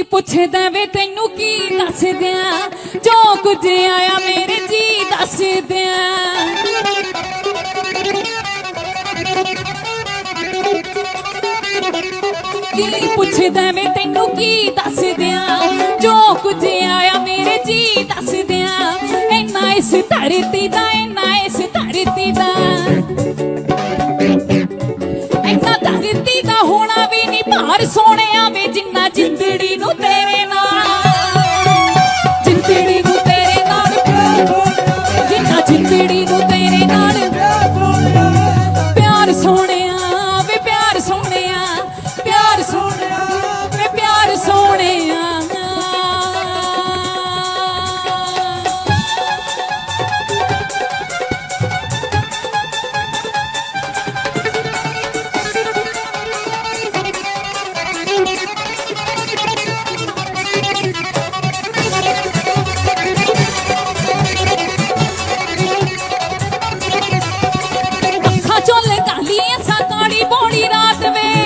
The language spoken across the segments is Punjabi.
ਕੀ ਪੁੱਛਦਾ ਵੇ ਤੈਨੂੰ ਕੀ ਦੱਸ ਜੋ ਕੁਝ ਆਇਆ ਮੇਰੇ ਜੀ ਦੱਸਦਿਆਂ ਕੀ ਪੁੱਛਦਾ ਵੇ ਤੈਨੂੰ ਕੀ ਦੱਸ ਜੋ ਕੁਝ ਆਇਆ ਮੇਰੇ ਜੀ ਦੱਸ ਇੰਨਾ ਇਸ ਧਰਤੀ ਦਾ, ਇੰਨਾ ਇਸ ਧਰਤੀ ਦਾ। ਇੰਨਾ ਧਰਤੀ ਦਾ ਹੋਣਾ ਵੀ ਨਹੀਂ ਭਾਰ ਸੋਹਣਿਆ ਵੇ, ਜਿੰਨਾ ਜਿੰਦੜੀ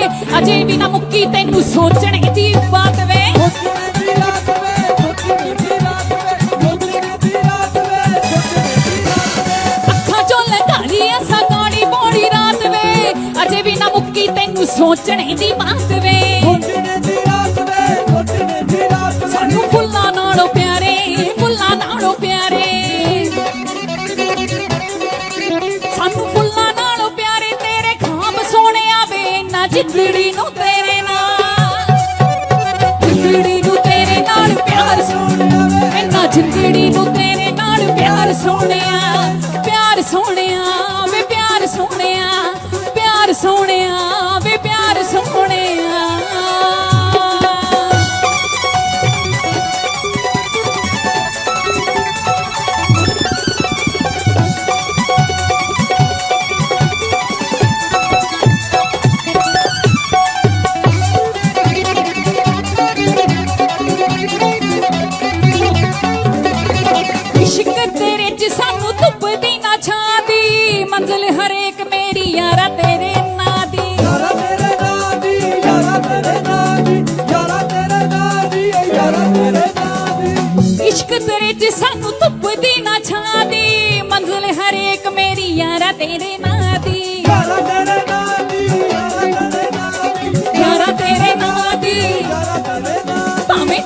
ਵੇ ਅਜੇ ਵੀ ਨਾ ਮੁੱਕੀ ਤੈਨੂੰ ਸੋਚਣੇ ਦੀ ਬਾਤ ਵੇ। ਅੱਖਾਂ ਚੋਂ ਲਗਾ ਲਈ ਐਸਾ ਬੋੜੀ ਰਾਤ ਵੇ। ਅਜੇ ਵੀ ਨਾ ਮੁੱਕੀ ਤੈਨੂੰ ਸੋਚਣ ਦੀ ਬਾਤ ਵੇ। ਵੇ ਨੂੰ ਤੇਰੇ ਨਾਲ, ਜਿੰਦੜੀ ਨੂੰ ਤੇਰੇ ਨਾਲ ਪਿਆਰ ਸੋਹਣਿਆ, ਇੰਨਾ ਜਿੰਦੜੀ ਨੂੰ ਤੇਰੇ ਨਾਲ ਪਿਆਰ ਸੋਹਣਿਆ ਪਿਆਰ ਸੋਹਣਿਆ ਵੇ ਪਿਆਰ ਸੋਹਣਿਆ ਪਿਆਰ ਸੋਹਣਿਆ।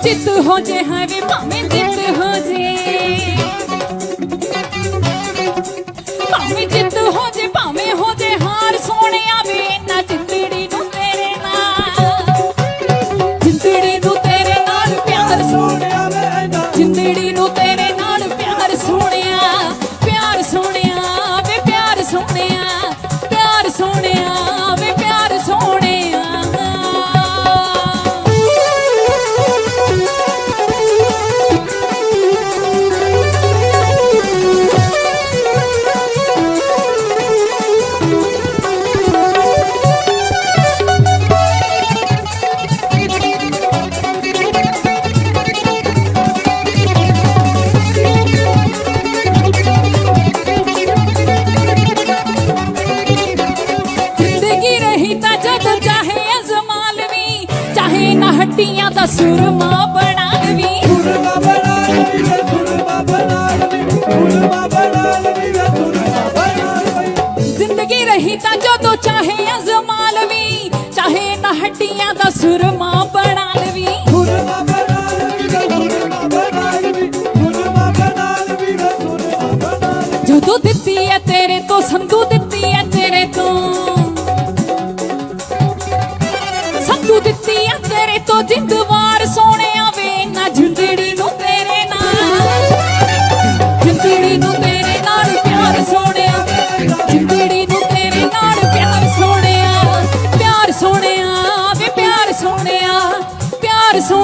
ਜਿੱਤ ਹੋ ਜੇ ਹਾਵੇ ਭਾਵੇਂ ਜਿੱਤ ਹੋ ਸੁਰਮਾ ਬਣਾ ਲਵੀ ਜ਼ਿੰਦਗੀ ਰਹੀ ਤਾਂ ਜਦੋਂ ਚਾਹੇ ਅਜ਼ਮਾ ਲਵੀ ਚਾਹੇ ਨਾ ਹੱਡੀਆਂ ਦਾ ਸੁਰਮਾ ਬਣਾ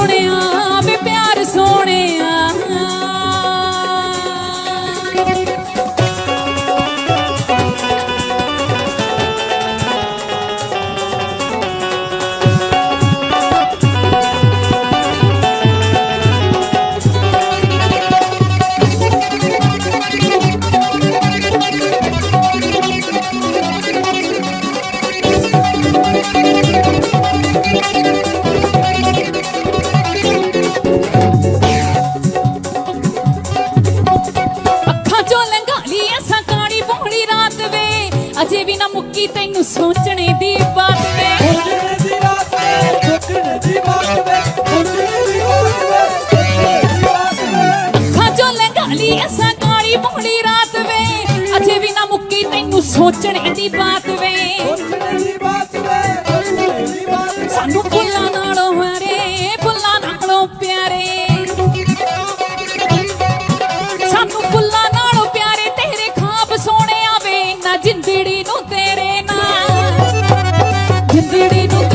ਸੋਹਣਿਆ ਕੀ ਤੈਨੂੰ ਸੋਚਣੇ ਦੀ ਬਾਤ ਵੇ? ਸੋਚਣੇ ਦੀ ਬਾਤ ਵੇ ਕਾਲੀ ਬੋਲੀ ਰਾਤ ਵੇ। ਅਜੇ ਵੀ ਨਾ ਮੁੱਕੀ ਤੈਨੂੰ ਸੋਚਣੇ ਦੀ ਬਾਤ ਵੇ। Feeding